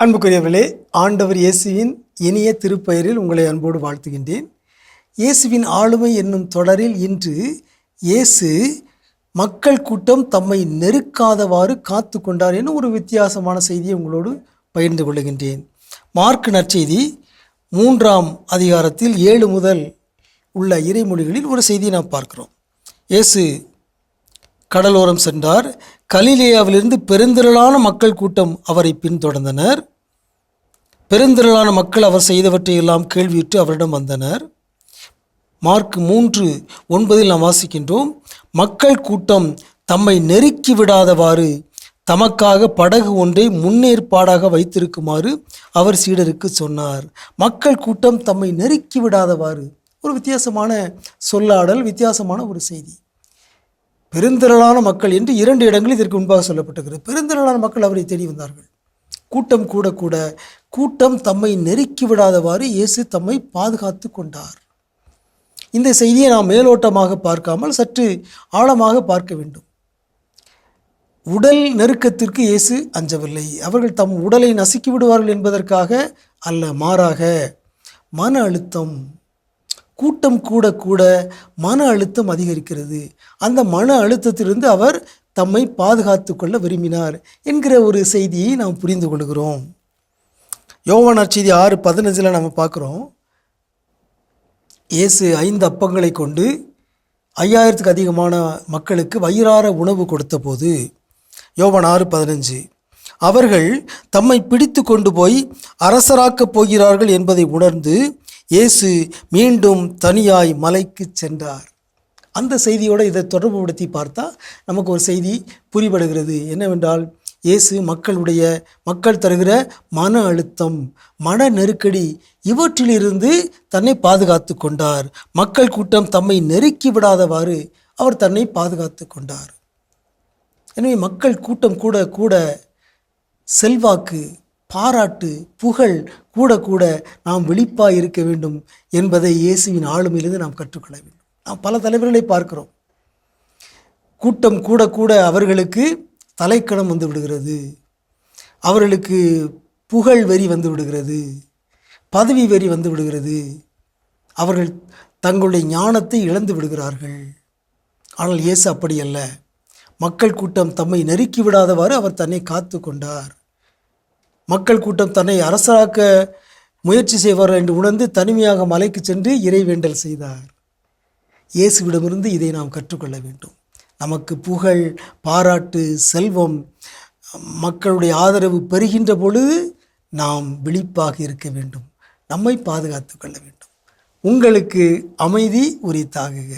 அன்புக்குரியவர்களே ஆண்டவர் இயேசுவின் இனிய திருப்பெயரில் உங்களை அன்போடு வாழ்த்துகின்றேன். இயேசுவின் ஆளுமை என்னும் தொடரில் இன்று இயேசு மக்கள் கூட்டம் தம்மை நெருக்காதவாறு காத்து கொண்டார் என ஒரு வித்தியாசமான செய்தியை உங்களோடு பகிர்ந்து கொள்கின்றேன் மார்க் நற்செய்தி மூன்றாம் அதிகாரத்தில் ஏழு முதல் உள்ள இறைமொழிகளில் ஒரு செய்தியை நாம் பார்க்கிறோம். இயேசு கடலோரம் சென்றார். கலிலேயாவிலிருந்து பெருந்திரளான மக்கள் கூட்டம் அவரை பின்தொடர்ந்தனர். பெருந்திரளான மக்கள் அவர் செய்தவற்றை எல்லாம் கேள்வியுற்று அவரிடம் வந்தனர். மார்க் மூன்று ஒன்பதில் நாம் வாசிக்கின்றோம். மக்கள் கூட்டம் தம்மை நெருக்கி விடாதவாறு தமக்காக படகு ஒன்றை முன்னேற்பாடாக வைத்திருக்குமாறு அவர் சீடருக்கு சொன்னார். மக்கள் கூட்டம் தம்மை நெருக்கி விடாதவாறு ஒரு வித்தியாசமான சொல்லாடல் வித்தியாசமான ஒரு செய்தி. பெருந்திரளான மக்கள் என்று இரண்டு இடங்களில் இதற்கு முன்பாக சொல்லப்பட்டிருக்கிறது. பெருந்திரளான மக்கள் அவரை தேடி வந்தார்கள். கூட்டம் கூட கூட கூட்டம் தம்மை நெருக்கி விடாதவாறு இயேசு தம்மை பாதுகாத்து கொண்டார். இந்த செய்தியை நாம் மேலோட்டமாக பார்க்காமல் சற்று ஆழமாக பார்க்க வேண்டும். உடல் நெருக்கத்திற்கு இயேசு அஞ்சவில்லை. அவர்கள் தம் உடலை நசுக்கி விடுவார்கள் என்பதற்காக அல்ல மாறாக மன அழுத்தம் கூட்டம் கூட கூட மன அழுத்தம் அதிகரிக்கிறது. அந்த மன அழுத்தத்திலிருந்து அவர் தம்மை பாதுகாத்து கொள்ள விரும்பினார் என்கிற ஒரு செய்தியை நாம் புரிந்து கொள்கிறோம். யோவானார் செய்தி ஆறு பதினஞ்சில் நம்ம பார்க்குறோம். இயேசு ஐந்து அப்பங்களை கொண்டு ஐயாயிரத்துக்கு அதிகமான மக்களுக்கு வயிறார உணவு கொடுத்தபோது யோவன் ஆறு பதினஞ்சு அவர்கள் தம்மை பிடித்து கொண்டு போய் அரசராக்கப் போகிறார்கள் என்பதை உணர்ந்து இயேசு மீண்டும் தனியாய் மலைக்கு சென்றார். அந்த செய்தியோடு இதை தொடர்புபடுத்தி பார்த்தா நமக்கு ஒரு செய்தி புரிபடுகிறது. என்னவென்றால் இயேசு மக்களுடைய மக்கள் தருகிற மன அழுத்தம் மன நெருக்கடி இவற்றிலிருந்து தன்னை பாதுகாத்து கொண்டார். மக்கள் கூட்டம் தம்மை நெருக்கி விடாதவாறு அவர் தன்னை பாதுகாத்து கொண்டார். எனவே மக்கள் கூட்டம் கூட கூட செல்வாக்கு பாராட்டு புகழ் கூட கூட நாம் விழிப்பாக இருக்க வேண்டும் என்பதை இயேசுவின் ஆளுமையிலிருந்து நாம் கற்றுக்கொள்ள வேண்டும். நாம் பல தலைவர்களை பார்க்கிறோம். கூட்டம் கூட கூட அவர்களுக்கு தலைக்கணம் வந்து விடுகிறது. அவர்களுக்கு புகழ் வெறி வந்து விடுகிறது. பதவி வெறி வந்து விடுகிறது. அவர்கள் தங்களுடைய ஞானத்தை இழந்து விடுகிறார்கள். ஆனால் இயேசு அப்படி அல்ல. மக்கள் கூட்டம் தம்மை நெருக்கி விடாதவாறு அவர் தன்னை காத்து கொண்டார் மக்கள் கூட்டம் தன்னை அரசராக்க முயற்சி செய்வார் என்று உணர்ந்து தனிமையாக மலைக்கு சென்று இறைவேண்டல் செய்தார். இயேசுவிடமிருந்து இதை நாம் கற்றுக்கொள்ள வேண்டும். நமக்கு புகழ் பாராட்டு செல்வம் மக்களுடைய ஆதரவு பெறுகின்ற பொழுது நாம் விழிப்பாக இருக்க வேண்டும். நம்மை பாதுகாத்து கொள்ள வேண்டும். உங்களுக்கு அமைதி உரித்தாகுக.